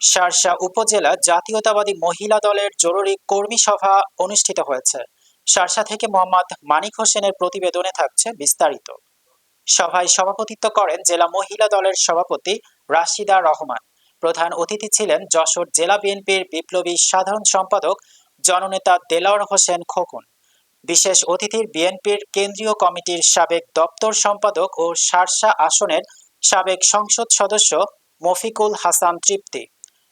শার্শা উপজেলা জাতীয়তাবাদী মহিলা দলের জরুরি কর্মী সভা অনুষ্ঠিত হয়েছে। শার্শা থেকে মোহাম্মদ মানিক হোসেনের প্রতিবেদনে থাকছে বিস্তারিত। সভায় সভাপতিত্ব করেন জেলা মহিলা দলের সভাপতি রাশিদা রহমান। প্রধান অতিথি ছিলেন যশোর জেলা বিএনপির বিপ্লবী সাধারণ সম্পাদক জননেতা দেলাওয়ার হোসেন খোকন। বিশেষ অতিথির বিএনপির কেন্দ্রীয় কমিটির সাবেক দপ্তর সম্পাদক ও শার্শা আসনের সাবেক সংসদ সদস্য মফিকুল হাসান তৃপ্তি।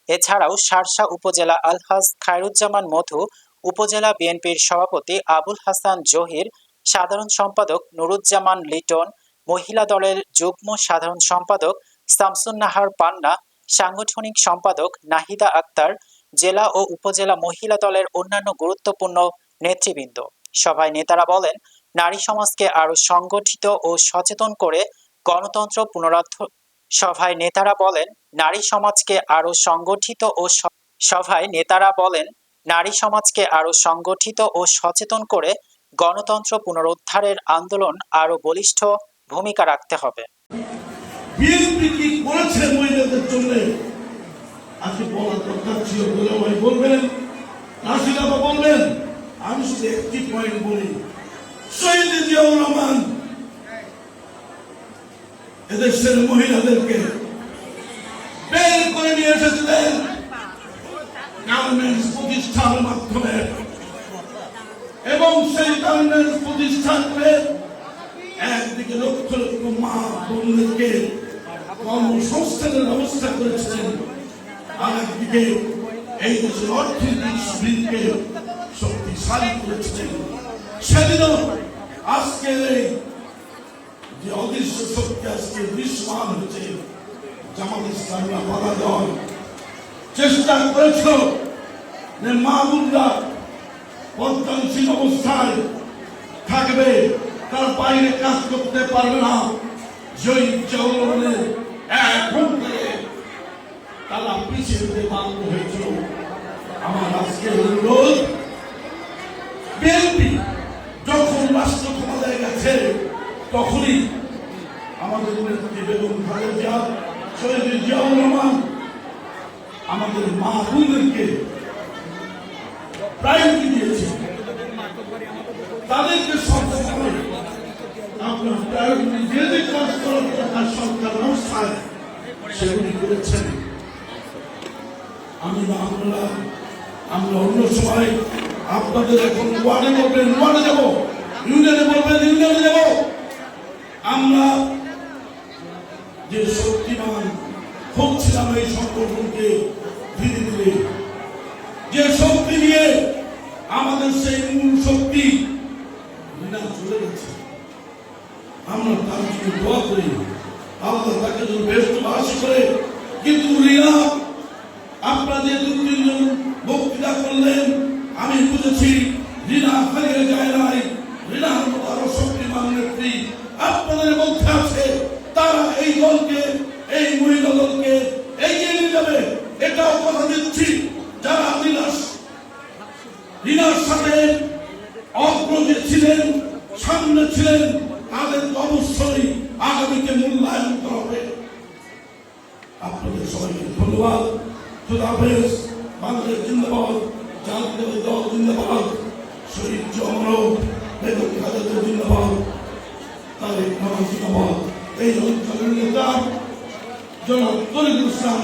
এছাড়াও শার্শা উপজেলা আলহাজ খায়রুজ্জামান মধু উপজেলা বিএনপির সভাপতি আবুল হাসান জহির, সাধারণ সম্পাদক নুরুজ্জামান লিটন, মহিলা দলের যুগ্ম সাধারণ সম্পাদক শামসুন নাহার পান্না, সাংগঠনিক সম্পাদক নাহিদা আক্তার, জেলা ও উপজেলা মহিলা দলের অন্যান্য গুরুত্বপূর্ণ নেতৃবৃন্দ। সভায় নেতারা বলেন, নারী সমাজকে আরও সংগঠিত ও সচেতন করে গণতন্ত্র পুনরুদ্ধ সভায় নেতারা বলেন, নারী সমাজকে আরও সংগঠিত ও সভায় নেতারা বলেন, নারী সমাজকে আরও সংগঠিত ও সচেতন করে গণতন্ত্র পুনরুদ্ধারের আন্দোলন আরও বলিষ্ঠ ভূমিকা রাখতে হবে। আমি শুধু একটি পয়েন্ট বলি। শহীদ জিয়াউর রহমান এদেশের মহিলাদেরকে বের করে নিয়ে এসেছিলেন গার্মেন্টস প্রতিষ্ঠানের মাধ্যমে। এবং সেই গার্মেন্টস প্রতিষ্ঠান করে একদিকে লক্ষ লক্ষ মা বোনদেরকে কর্মসংস্থানের ব্যবস্থা করেছিলেন, আর একদিকে এই দেশের অর্থনৈতিক সুবৃদ্ধকে শক্তিশালী করেছিলেন। সেদিনও আজকের এই যে চেষ্টা করেছিল। যে অবস্থায় থাকবে, তার বাইরে কাজ করতে পারবে না। জয়ী চৌরনের এখন তারা পিছিয়ে দিতে বাধ্য হয়েছিল। আমার আজকে অনুরোধ, বিএনপি যখন রাষ্ট্র ক্ষমতায় গেছে তখনই আমাদের নেত্রী বেগম খালেদা শহীদ জিয়াউর রহমান আমাদের মা প্রায়োরিটি দিয়েছে। তাদেরকে সবসময় আপনার প্রায়োরিটি যে যে কাজ সরকার সেগুলি করেছেন। আমি আমরা আমরা অন্য সময় আপনাদের এখন ওয়ার্ডে বলবেন ওয়ার্ডে যাব। ইউনিয়নে যাব আমরা যে শক্তিমান খুঁজছিলাম এই সংগঠনকে ধীরে ধীরে যে শক্তি নিয়ে আমাদের সেই মূল শক্তি চলে গেছে। আমরা তার জন্য দোয়া করি। আল্লাহ তাকে ব্যস্ত বাস করে। কিন্তু রিয়া আপনাদের দু তিনজন বক্তৃতা করলেন, আমি বুঝেছি রিনা হারিয়ে যায় নাই। রিনার মতো আরও শক্তিমান নেত্রী। আপনাদের মধ্যে আছে, তারা এই দলকে, এই মহিলা দলকে এটাও কথা দিচ্ছি, যারা রিনাস রিনার সাথে অগ্রজে ছিলেন, সামনে ছিলেন, তাদের অবশ্যই আগামীতে মূল্যায়ন করা হবে। আপনাদের সবাইকে ধন্যবাদ। খুদা হাফেজ বাংলাদেশ জিন্দাবাদ, জাতীয় দল জিন্দাবাদ, শহীদ জমর বেগম খালেদা জিন্দাবাদ, তারেক জিন্দাবাদ। এই অঞ্চলের নেতা, জনাব তরিকুল ইসলাম।